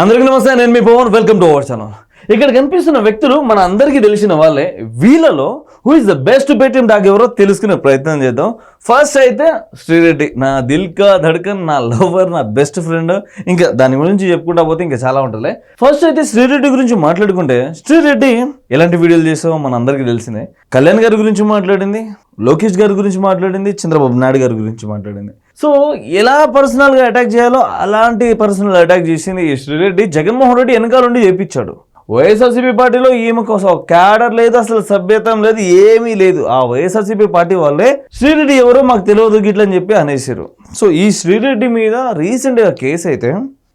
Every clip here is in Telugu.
అందరికీ నమస్తే నేను మీ Pavan welcome to our channel ఇక్కడ కనిపిస్తున్న వ్యక్తులు మన అందరికీ తెలిసిన వాళ్ళే. వీళ్ళలో who is the best Paytm dog ఎవరో తెలుసుకునే ప్రయత్నం చేద్దాం. ఫస్ట్ అయితే శ్రీరెడ్డి నా దిల్కా ధడ్కన్ నా లవర్ నా బెస్ట్ ఫ్రెండ్ ఇంకా దాని గురించి చెప్పుకుంటా పోతే ఇంకా చాలా ఉంటుంది ఫస్ట్ అయితే శ్రీరెడ్డి గురించి మాట్లాడుకుంటే శ్రీరెడ్డి ఎలాంటి వీడియోలు చేసావో మన అందరికీ తెలిసిందే. కళ్యాణ్ గారి గురించి మాట్లాడింది లోకేష్ గారి గురించి మాట్లాడింది చంద్రబాబు నాయుడు గారి గురించి మాట్లాడింది. సో ఎలా పర్సనల్గా అటాక్ చేయాలో అలాంటి పర్సనల్ అటాక్ చేసింది ఈ శ్రీరెడ్డి జగన్మోహన్ రెడ్డి వెనకాల నుండి చేపించాడు. వైఎస్ఆర్సీపీ పార్టీలో ఈమె అసలు క్యాడర్ లేదు అసలు సభ్యతం లేదు ఏమీ లేదు. ఆ వైఎస్ఆర్సీపీ పార్టీ వాళ్ళే శ్రీరెడ్డి ఎవరో మాకు తెలియదు గిట్ల అని చెప్పి అనేసారు సో ఈ శ్రీరెడ్డి మీద రీసెంట్గా కేసు అయితే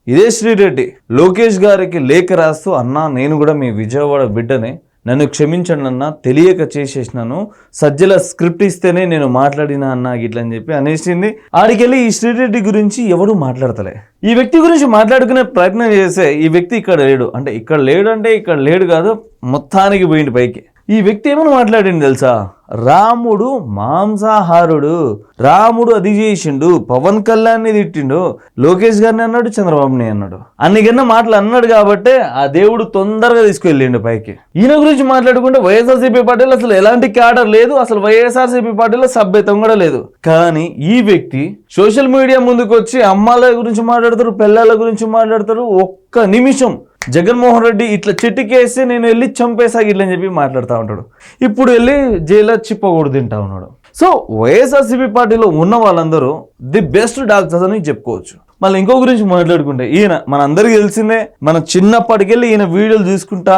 ఇదే శ్రీరెడ్డి లోకేష్ గారికి లేఖ రాస్తూ అన్నా నేను కూడా మీ విజయవాడ బిడ్డనే. నన్ను క్షమించండి అన్న తెలియక చేసేసినాను. సజ్జల స్క్రిప్ట్ ఇస్తేనే నేను మాట్లాడినా అన్న గిట్ల అని చెప్పి అనేసింది. ఆడికెళ్ళి ఈ శ్రీరెడ్డి గురించి ఎవడు మాట్లాడతలే. ఈ వ్యక్తి గురించి మాట్లాడుకునే ప్రయత్నం చేసే ఈ వ్యక్తి ఇక్కడ లేడు. అంటే ఇక్కడ లేడు అంటే ఇక్కడ లేడు కాదు మొత్తానికి పోయింది పైకి. ఈ వ్యక్తి ఏమని మాట్లాడండి తెలుసా? రాముడు మాంసాహారుడు. రాముడు అది చేసిండు పవన్ కళ్యాణ్ని తిట్టిండు లోకేష్ గారిని అన్నాడు చంద్రబాబుని అన్నాడు. అన్నికన్నా మాటలు అన్నాడు కాబట్టే ఆ దేవుడు తొందరగా తీసుకెళ్ళిండు పైకి. ఈయన గురించి మాట్లాడుకుంటే వైఎస్ఆర్సీపీ పార్టీలో అసలు ఎలాంటి క్యాడర్ లేదు అసలు వైఎస్ఆర్సీపీ పార్టీలో సభ్యతం కూడా లేదు. కానీ ఈ వ్యక్తి సోషల్ మీడియా ముందుకు వచ్చి అమ్మాల గురించి మాట్లాడతారు పిల్లల గురించి మాట్లాడతారు ఒక్క నిమిషం జగన్మోహన్ రెడ్డి ఇట్లా చెట్టుకేసి నేను వెళ్ళి చంపేసా ఇట్లని చెప్పి మాట్లాడుతూ ఉంటాడు. ఇప్పుడు వెళ్ళి జైల్లో చిప్పకూడదు తింటా ఉన్నాడు. సో వైఎస్ఆర్సీపీ పార్టీలో ఉన్న వాళ్ళందరూ ది బెస్ట్ డాక్టర్స్ అని చెప్పుకోవచ్చు. మళ్ళీ ఇంకో గురించి మాట్లాడుకుంటే ఈయన మన అందరికీ తెలిసిందే మన చిన్నప్పటికెళ్ళి ఈయన వీడియోలు చూసుకుంటా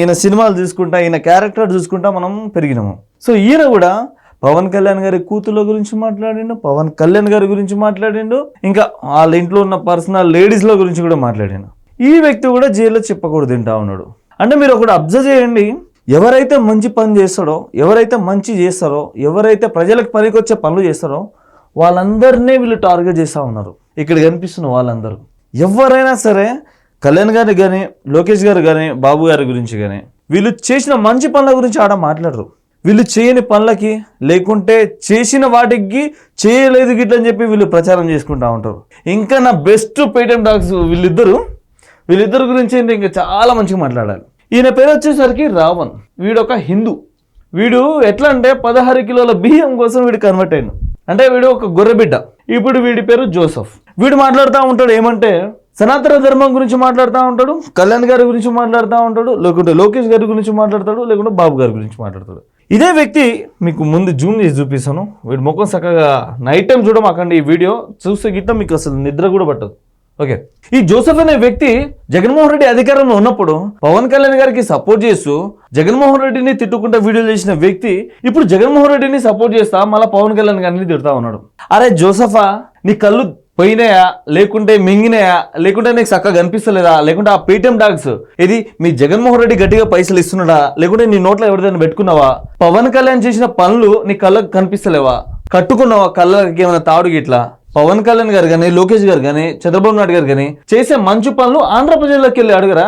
ఈయన సినిమాలు చూసుకుంటా ఈయన క్యారెక్టర్ చూసుకుంటా మనం పెరిగినాము. సో ఈయన కూడా పవన్ కళ్యాణ్ గారి కూతుర్ల గురించి మాట్లాడిండు పవన్ కళ్యాణ్ గారి గురించి మాట్లాడిండు ఇంకా వాళ్ళ ఇంట్లో ఉన్న పర్సనల్ లేడీస్ల గురించి కూడా మాట్లాడిండు. ఈ వ్యక్తి కూడా జైల్లో చెప్పకూడదు తింటా ఉన్నాడు. అంటే మీరు ఒకటి అబ్జర్వ్ చేయండి. ఎవరైతే మంచి పని చేస్తాడో ఎవరైతే మంచి చేస్తారో ఎవరైతే ప్రజలకు పనికొచ్చే పనులు చేస్తారో వాళ్ళందరినీ వీళ్ళు టార్గెట్ చేస్తూ ఉన్నారు. ఇక్కడ కనిపిస్తున్న వాళ్ళందరూ. ఎవరైనా సరే కళ్యాణ్ గారి కానీ లోకేష్ గారు కానీ బాబు గారి గురించి కానీ వీళ్ళు చేసిన మంచి పనుల గురించి ఆడ మాట్లాడరు. వీళ్ళు చేయని పనులకి లేకుంటే చేసిన వాటికి చేయలేదు గిట్లని చెప్పి వీళ్ళు ప్రచారం చేసుకుంటా ఉంటారు. ఇంకా నా బెస్ట్ పేటెం డాక్స్ వీళ్ళిద్దరూ వీళ్ళిద్దరి గురించి ఏంటి? ఇంకా చాలా మంచిగా మాట్లాడాలి. ఈయన పేరు వచ్చేసరికి రావణ్. వీడు ఒక హిందూ. వీడు ఎట్లా అంటే పదహారు కిలోల బియ్యం కోసం వీడు కన్వర్ట్ అయ్యాను అంటే వీడు ఒక గొర్రెబిడ్డ. ఇప్పుడు వీడి పేరు జోసఫ్. వీడు మాట్లాడుతూ ఉంటాడు ఏమంటే సనాతన ధర్మం గురించి మాట్లాడుతూ ఉంటాడు కళ్యాణ్ గారి గురించి మాట్లాడుతూ ఉంటాడు లేకుంటే లోకేష్ గారి గురించి మాట్లాడతాడు లేకుంటే బాబు గారి గురించి మాట్లాడతాడు. ఇదే వ్యక్తి మీకు ముందు జూమ్ చేసి చూపిస్తాను. వీడి ముఖం చక్కగా నైట్ టైం చూడమాకండి ఈ వీడియో. చూస్తే గిట్ట మీకు అసలు నిద్ర కూడా పట్టదు. ఓకే. ఈ జోసెఫ్ అనే వ్యక్తి జగన్మోహన్ రెడ్డి అధికారంలో ఉన్నప్పుడు పవన్ కళ్యాణ్ గారికి సపోర్ట్ చేస్తూ జగన్మోహన్ రెడ్డిని తిట్టుకుంటా వీడియోలు చేసిన వ్యక్తి ఇప్పుడు జగన్మోహన్ రెడ్డిని సపోర్ట్ చేస్తా మళ్ళీ పవన్ కళ్యాణ్ గారిని తిడతా ఉన్నాడు. అరే జోసఫా నీ కళ్ళు పోయినాయా? లేకుంటే మింగినాయా? లేకుంటే నీకు చక్కగా కనిపిస్తలేదా? లేకుంటే ఆ పేటిఎం డాగ్స్ ఇది మీ జగన్మోహన్ రెడ్డి గట్టిగా పైసలు ఇస్తున్నాడా? లేకుంటే నీ నోట్లో ఎవరిదైనా పెట్టుకున్నావా? పవన్ కళ్యాణ్ చేసిన పనులు నీ కళ్ళకు కనిపిస్తలేవా? కట్టుకున్నావా? కళ్ళకి ఏమైనా తాడు గిట్లా పవన్ కళ్యాణ్ గారు కానీ లోకేష్ గారు కానీ చంద్రబాబు నాయుడు గారు కానీ చేసే మంచి పనులు ఆంధ్రప్రదేశ్లోకి వెళ్ళి అడుగురా?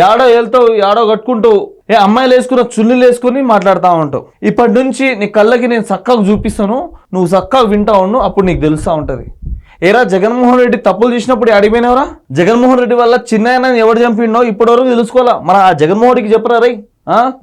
యాడో వెళ్తావు యాడో కట్టుకుంటావు ఏ అమ్మాయిలు వేసుకున్న చుల్లీలు వేసుకుని మాట్లాడుతూ ఉంటావు. ఇప్పటి నుంచి నీ కళ్ళకి నేను చక్కగా చూపిస్తాను నువ్వు చక్కగా వింటా ఉండు అప్పుడు నీకు తెలుస్తూ ఉంటుంది. ఏరా జగన్మోహన్ రెడ్డి తప్పులు చేసినప్పుడు అడిగిపోయినవరా జగన్మోహన్ రెడ్డి వల్ల చిన్న ఎవడు చంపిండో ఇప్పటివరకు తెలుసుకోవాలా? మన ఆ జగన్మోహన్ రెడ్డికి చెప్పరా రై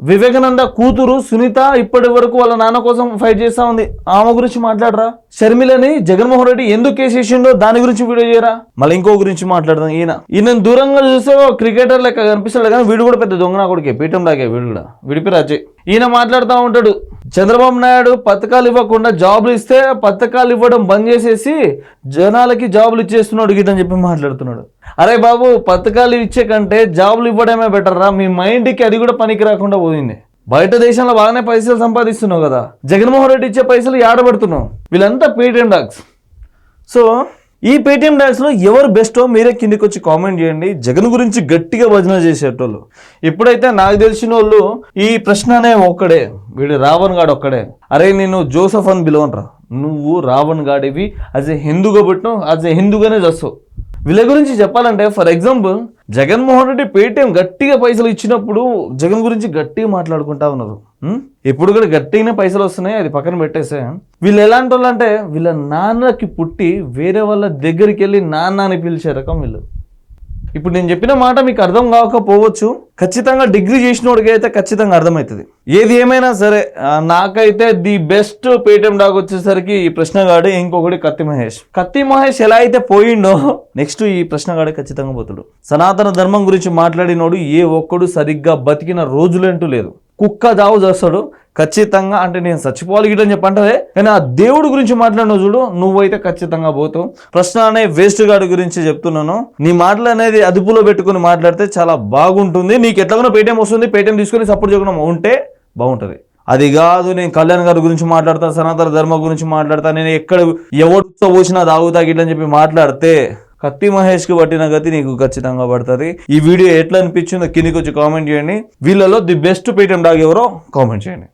వివేకానంద కూతురు సునీత ఇప్పటి వరకు వాళ్ళ నాన్న కోసం ఫైట్ చేస్తా ఉంది. ఆమె గురించి మాట్లాడరా? షర్మిలని జగన్మోహన్ రెడ్డి ఎందుకు కేసేసిండో దాని గురించి వీడియో చేయరా? మళ్ళీ ఇంకో గురించి మాట్లాడదాం. ఈయన. ఈయన దూరంగా చూస్తే ఓ క్రికెటర్ లెక్క కనిపిస్తాడు కానీ వీడు కూడా పెద్ద దొంగ కొడుకే? పీఠం లాగే వీడు కూడా. విడిపి రాజే ఈయన మాట్లాడుతూ ఉంటాడు. చంద్రబాబు నాయుడు పథకాలు ఇవ్వకుండా జాబులు ఇస్తే పథకాలు ఇవ్వడం బంద్ చేసేసి జనాలకి జాబులు ఇచ్చేస్తున్నాడు గీతని చెప్పి మాట్లాడుతున్నాడు. అరే బాబు పథకాలు ఇచ్చే కంటే జాబులు ఇవ్వడమే బెటర్ రా. మీ మైండ్కి అది కూడా పనికి రాకుండా పోయింది. బయట దేశంలో బాగానే పైసలు సంపాదిస్తున్నావు కదా. జగన్మోహన్ రెడ్డి ఇచ్చే పైసలు ఏడబడుతున్నావు వీళ్ళంతా పేటిఎం డాగ్స్ సో ఈ పేటిఎం డాగ్స్లో ఎవరు బెస్టో మీరే కిందికి వచ్చి కామెంట్ చేయండి. జగన్ గురించి గట్టిగా భజన చేసేటోళ్ళు. ఇప్పుడైతే నాకు తెలిసిన వాళ్ళు ఈ ప్రశ్న అనే ఒక్కడే వీడు రావణ్ గాడు ఒక్కడే. అరే నేను జోసఫ్ అని పిలవనరా. నువ్వు రావణ్ గాడివి యాజ్ ఏ హిందూగా పుట్టినావు యాజ్ ఏ హిందూగానే చేస్తావు వీళ్ళ గురించి చెప్పాలంటే for example Jaganmohan Reddy Paytm గట్టిగా పైసలు ఇచ్చినప్పుడు జగన్ గురించి గట్టిగా మాట్లాడుకుంటా ఉన్నారు. ఇప్పుడు కూడా గట్టిగానే పైసలు వస్తున్నాయి అది పక్కన పెట్టేసే. వీళ్ళు ఎలాంటి వాళ్ళు అంటే వీళ్ళ నాన్నకి పుట్టి వేరే వాళ్ళ దగ్గరికి వెళ్ళి నాన్న అని పిలిచే రకం వీళ్ళు. ఇప్పుడు నేను చెప్పిన మాట మీకు అర్థం కాకపోవచ్చు. ఖచ్చితంగా డిగ్రీ చేసినోడికి అయితే ఖచ్చితంగా అర్థమవుతుంది. ఏది ఏమైనా సరే నాకైతే ది బెస్ట్ పేటిఎం డాగ్ వచ్చేసరికి ఈ ప్రశ్నగాడు ఇంకొకటి కత్తి మహేష్. కత్తి మహేష్ ఎలా అయితే పోయిండో నెక్స్ట్ ఈ ప్రశ్నగాడే ఖచ్చితంగా పోతుడు. సనాతన ధర్మం గురించి మాట్లాడినోడు ఏ ఒక్కడు సరిగ్గా బతికిన రోజులంటూ లేదు. కుక్క దావు చేస్తాడు. ఖచ్చితంగా అంటే నేను చచ్చిపోవాలి గిట్లని చెప్పంటే కానీ ఆ దేవుడి గురించి మాట్లాడిన చూడు నువ్వైతే ఖచ్చితంగా పోతావు. ప్రశ్న అనే వేస్ట్ గాడి గురించి చెప్తున్నాను. నీ మాటలు అనేది అదుపులో పెట్టుకుని మాట్లాడితే చాలా బాగుంటుంది. నీకు ఎట్లాగో పేటీఎం వస్తుంది పేటీఎం తీసుకొని సపోర్ట్ చేయకుండా ఉంటే బాగుంటుంది. అది కాదు నేను కళ్యాణ్ గారి గురించి మాట్లాడతా సనాతన ధర్మ గురించి మాట్లాడతా నేను ఎక్కడ ఎవడు పోసినా తాగుతా గిట్లని చెప్పి మాట్లాడితే కత్తి మహేష్కి పట్టిన గతి నీకు ఖచ్చితంగా పడుతుంది. ఈ వీడియో ఎట్లా అనిపించిందో కిందికి వచ్చి కామెంట్ చేయండి. వీళ్ళలో ది బెస్ట్ పేటిఎం డాగ్ ఎవరో కామెంట్ చేయండి.